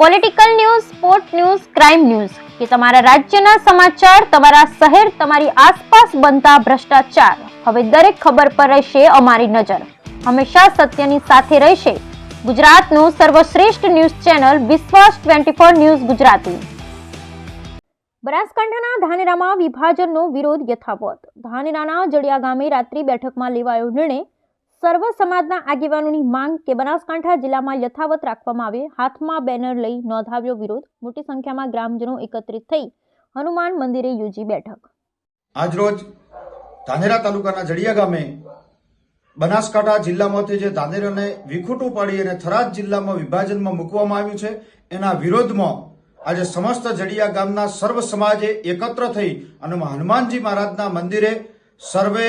Political news sport news crime news કે તમારા રાજ્યના સમાચાર, તમારા શહેર, તમારી આસપાસ બનતા ભ્રષ્ટાચાર. હવે દરેક ખબર પર રહેશે અમારી નજર. હંમેશા સત્યની સાથે રહેશે. ગુજરાતનું સર્વશ્રેષ્ઠ ન્યૂઝ ચેનલ વિશ્વાસ ટ્વેન્ટી ફોર ન્યૂઝ ગુજરાતી. બનાસકાંઠાના ધાનેરામાં વિભાજનનો વિરોધ યથાવત. ધાનેરાના જડિયા ગામે રાત્રિ બેઠકમાં લેવાયો નિર્ણય. સર્વ સમાજના આગેવાનોની માંગ કે બનાસકાંઠા જિલ્લામાં યથાવત રાખવામાં આવે, હાથમાં બેનર લઈ નોંધાવ્યો વિરોધ, મોટી સંખ્યામાં ગ્રામજનો એકત્રિત થઈ હનુમાન મંદિરે યોજી બેઠક. આજરોજ ધાનેરા તાલુકાના જડિયા ગામે બનાસકાંઠા જિલ્લામાંથી જે ધાનેરાને વિખૂટું પાડી અને થરાદ જિલ્લામાં વિભાજનમાં મૂકવામાં આવ્યું છે, એના વિરોધમાં આજે સમસ્ત જડિયા ગામના સર્વ સમાજે એકત્ર થઈ અને હનુમાનજી મહારાજના મંદિરે સર્વે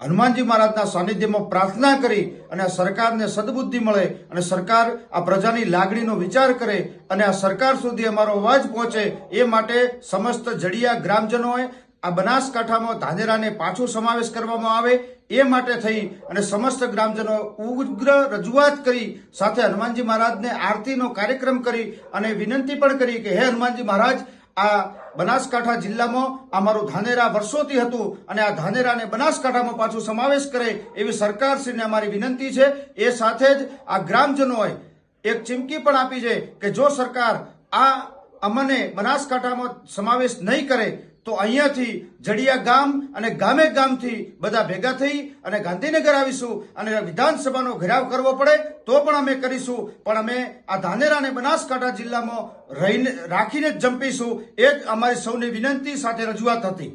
હનુમાનજી મહારાજના સાનિધ્યમાં પ્રાર્થના કરી અને આ સરકારને સદબુદ્ધિ મળે અને સરકાર આ પ્રજાની લાગણીનો વિચાર કરે અને આ સરકાર સુધી અમારો અવાજ પહોંચે એ માટે સમસ્ત જડિયા ગ્રામજનોએ આ બનાસકાંઠામાં ધાનેરાને પાછો સમાવેશ કરવામાં આવે એ માટે થઈ અને સમસ્ત ગ્રામજનો ઉગ્ર રજૂઆત કરી સાથે હનુમાનજી મહારાજને આરતીનો કાર્યક્રમ કરી અને વિનંતી પણ કરી કે હે હનુમાનજી મહારાજ આ બનાસકાંઠા જિલ્લામાં અમારું ધાનેરા વર્ષોથી હતું અને આ ધાનેરાને બનાસકાંઠામાં પાછું સમાવેશ કરે એવી સરકારશ્રીને અમારી વિનંતી છે. એ સાથે જ આ ગ્રામજનોએ એક ચીમકી પણ આપી છે કે જો સરકાર આ અમને બનાસકાંઠામાં સમાવેશ નહીં કરે તો અહીંયાથી જડિયા ગામ અને ગામે ગામથી બધા ભેગા થઈ અને ગાંધીનગર આવીશું અને વિધાનસભાનો ઘેરાવ કરવો પડે તો પણ અમે કરીશું. પણ અમે આ ધાનેરાને બનાસકાંઠા જિલ્લામાં રહીને રાખીને જ જંપીશું. એ જ અમારી સૌની વિનંતી સાથે રજૂઆત હતી.